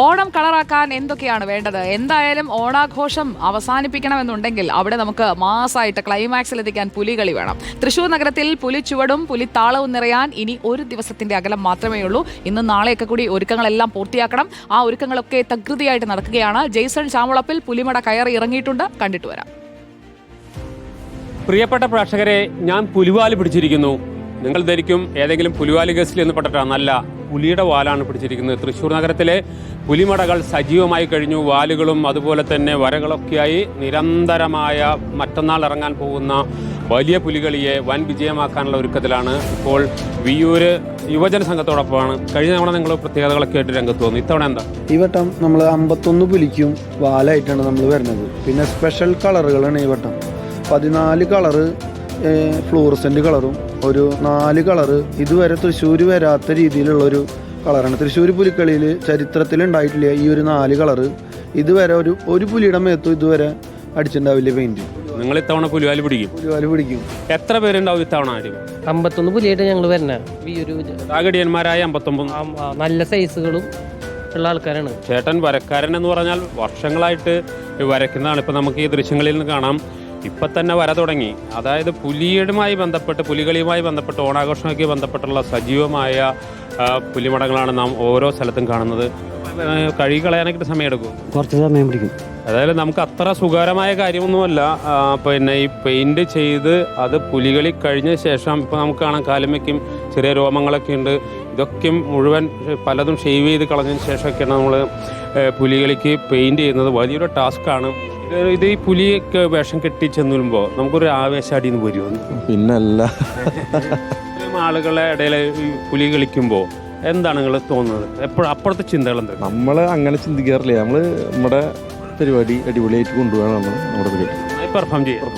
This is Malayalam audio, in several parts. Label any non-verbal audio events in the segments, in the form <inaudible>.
ഓണം കളറാക്കാൻ എന്തൊക്കെയാണ് വേണ്ടത്? എന്തായാലും ഓണാഘോഷം അവസാനിപ്പിക്കണമെന്നുണ്ടെങ്കിൽ അവിടെ നമുക്ക് മാസമായിട്ട് ക്ലൈമാക്സിൽ എത്തിക്കാൻ പുലികളി വേണം. തൃശൂർ നഗരത്തിൽ പുലിച്ചുവടും പുലിത്താളവും നിറയാൻ ഇനി ഒരു ദിവസത്തിന്റെ അകലം മാത്രമേ ഉള്ളൂ. ഇന്ന് നാളെയൊക്കെ കൂടി ഒരുക്കങ്ങളെല്ലാം പൂർത്തിയാക്കണം. ആ ഒരുക്കങ്ങളൊക്കെ തകൃതിയായിട്ട് നടക്കുകയാണ്. ജെയ്സൺ ചാമുളപ്പിൽ പുലിമട കയറി ഇറങ്ങിയിട്ടുണ്ട്. കണ്ടിട്ട് വരാം. പ്രിയപ്പെട്ട പ്രേക്ഷകരെ ഞാൻ പുലിവാൽ പിടിച്ചിരിക്കുന്നു. നിങ്ങൾ ധരിക്കും ഏതെങ്കിലും പുലിവാൽ കേസിൽ എന്ന് പെട്ടിട്ടാണ് നല്ല പുലിയുടെ വാലാണ് പിടിച്ചിരിക്കുന്നത്. തൃശ്ശൂർ നഗരത്തിലെ പുലിമടകൾ സജീവമായി കഴിഞ്ഞു. വാലുകളും അതുപോലെ തന്നെ വരകളൊക്കെയായി നിരന്തരമായ മറ്റന്നാൾ ഇറങ്ങാൻ പോകുന്ന വലിയ പുലികളിയെ വൻ വിജയമാക്കാനുള്ള ഒരുക്കത്തിലാണ് ഇപ്പോൾ വിയൂര് യുവജന സംഘത്തോടൊപ്പമാണ്. കഴിഞ്ഞ തവണ നിങ്ങൾ പ്രത്യേകതകളൊക്കെ ആയിട്ട് രംഗത്ത് വന്നു. ഇത്തവണ എന്താ? ഈ വട്ടം നമ്മൾ അമ്പത്തൊന്ന് പുലിക്കും വാലായിട്ടാണ് നമ്മൾ വരുന്നത്. പിന്നെ സ്പെഷ്യൽ കളറുകളാണ് ഈ വട്ടം. പതിനാല് കളറ് ഫ്ലൂറസെന്റ് കളറും ഒരു നാല് കളറ് ഇതുവരെ തൃശ്ശൂർ വരാത്ത രീതിയിലുള്ളൊരു കളറാണ്. തൃശ്ശൂർ പുലിക്കളിയിൽ ചരിത്രത്തിൽ ഉണ്ടായിട്ടില്ല ഈ ഒരു നാല് കളറ് ഇതുവരെ ഒരു ഒരു പുലിയുടെ മേത്തും ഇതുവരെ അടിച്ചിട്ടുണ്ടാവില്ല പെയിന്റ് നിങ്ങൾ ഇത്തവണ പുലിവാലി പിടിക്കും? പുലിവാലി പിടിക്കും. എത്ര പേരുണ്ടാവും ഇത്തവണ ആരും? അമ്പത്തൊന്ന് പുലിയായിട്ട് ഞങ്ങൾ വരണ. ഈ ഒരു ആകടിയന്മാരായ അമ്പത്തൊമ്പത്. നല്ല സൈസുകളും ഉള്ള ആൾക്കാരാണ്. ചേട്ടൻ വരക്കാരൻ എന്ന് പറഞ്ഞാൽ വർഷങ്ങളായിട്ട് വരയ്ക്കുന്നതാണ്. ഇപ്പം നമുക്ക് ഈ ദൃശ്യങ്ങളിൽ നിന്ന് കാണാം. ഇപ്പം തന്നെ വര തുടങ്ങി. അതായത് പുലിയുമായി ബന്ധപ്പെട്ട് പുലികളിയുമായി ബന്ധപ്പെട്ട് ഓണാഘോഷമൊക്കെ ബന്ധപ്പെട്ടുള്ള സജീവമായ പുലിമടങ്ങളാണ് നാം ഓരോ സ്ഥലത്തും കാണുന്നത്. കഴുകി സമയം സമയമെടുക്കും. കുറച്ച് സമയം പിടിക്കും. അതായത് നമുക്ക് അത്ര സുഖകരമായ കാര്യമൊന്നുമല്ല. പിന്നെ ഈ പെയിന്റ് ചെയ്ത് അത് പുലികളി കഴിഞ്ഞ ശേഷം ഇപ്പോൾ നമുക്ക് കാണാം കാലുമയ്ക്കും ചെറിയ രോമങ്ങളൊക്കെ ഉണ്ട്. ഇതൊക്കെ മുഴുവൻ പലതും ഷെയ്വ് ചെയ്ത് കളഞ്ഞതിന് ശേഷമൊക്കെയാണ് നമ്മൾ പുലികളിക്ക് പെയിന്റ് ചെയ്യുന്നത്. വലിയൊരു ടാസ്ക്കാണ് ഇത് ഇത് ഈ പുലിയൊക്കെ വേഷം കെട്ടി ചെന്നുമ്പോൾ നമുക്കൊരു ആവേശം അടിയിൽ നിന്ന് വരുമോ പിന്നല്ല ആളുകളെ ഇടയിൽ ഈ പുലി കളിക്കുമ്പോൾ എന്താണ് നിങ്ങൾ തോന്നുന്നത്? എപ്പോഴും അപ്പുറത്തെ ചിന്തകൾ എന്താ നമ്മൾ അങ്ങനെ ചിന്തിക്കാറില്ല. നമ്മൾ നമ്മുടെ പരിപാടി അടിപൊളിയായിട്ട് കൊണ്ടുപോകാനാണ് നമ്മുടെ പരിപാടി പെർഫോം ചെയ്യാം.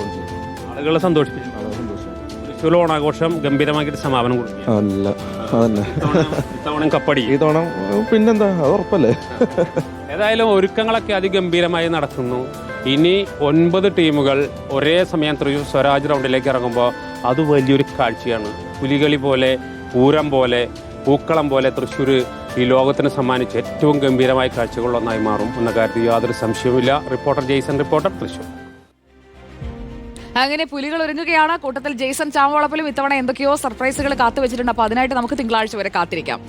ആളുകളെ സന്തോഷിപ്പിച്ചു തൃശ്ശൂർ ഓണാഘോഷം ഗംഭീരമാക്കിയിട്ട് സമാപനം കൊടുക്കും അല്ല അതന്നെ. ഇത്തവണ കപ്പടി. <laughs> ഈ തവണ പിന്നെന്താ? അത് ഉറപ്പല്ലേ? <laughs> ഏതായാലും ഒരുക്കങ്ങളൊക്കെ അതിഗംഭീരമായി നടക്കുന്നു. ഇനി ഒൻപത് ടീമുകൾ ഒരേ സമയം തൃശ്ശൂർ സ്വരാജ് റൗണ്ടിലേക്ക് ഇറങ്ങുമ്പോൾ അത് വലിയൊരു കാഴ്ചയാണ്. പുലികളി പോലെ പൂരം പോലെ പൂക്കളം പോലെ തൃശ്ശൂർ ഈ ലോകത്തിന് സമ്മാനിച്ച ഏറ്റവും ഗംഭീരമായ കാഴ്ചകളൊന്നായി മാറും എന്ന കാര്യത്തിൽ യാതൊരു സംശയവുമില്ല. Reporter Jason reporter Thrissur. അങ്ങനെ പുലികൾ ഒരുങ്ങുകയാണ്. കൂട്ടത്തിൽ ജെയ്സൺ ചാമവളപ്പിലും ഇത്തവണ എന്തൊക്കെയോ സർപ്രൈസുകൾ കാത്തുവച്ചിട്ടുണ്ട്. അപ്പൊ അതിനായിട്ട് നമുക്ക് തിങ്കളാഴ്ച വരെ കാത്തിരിക്കാം.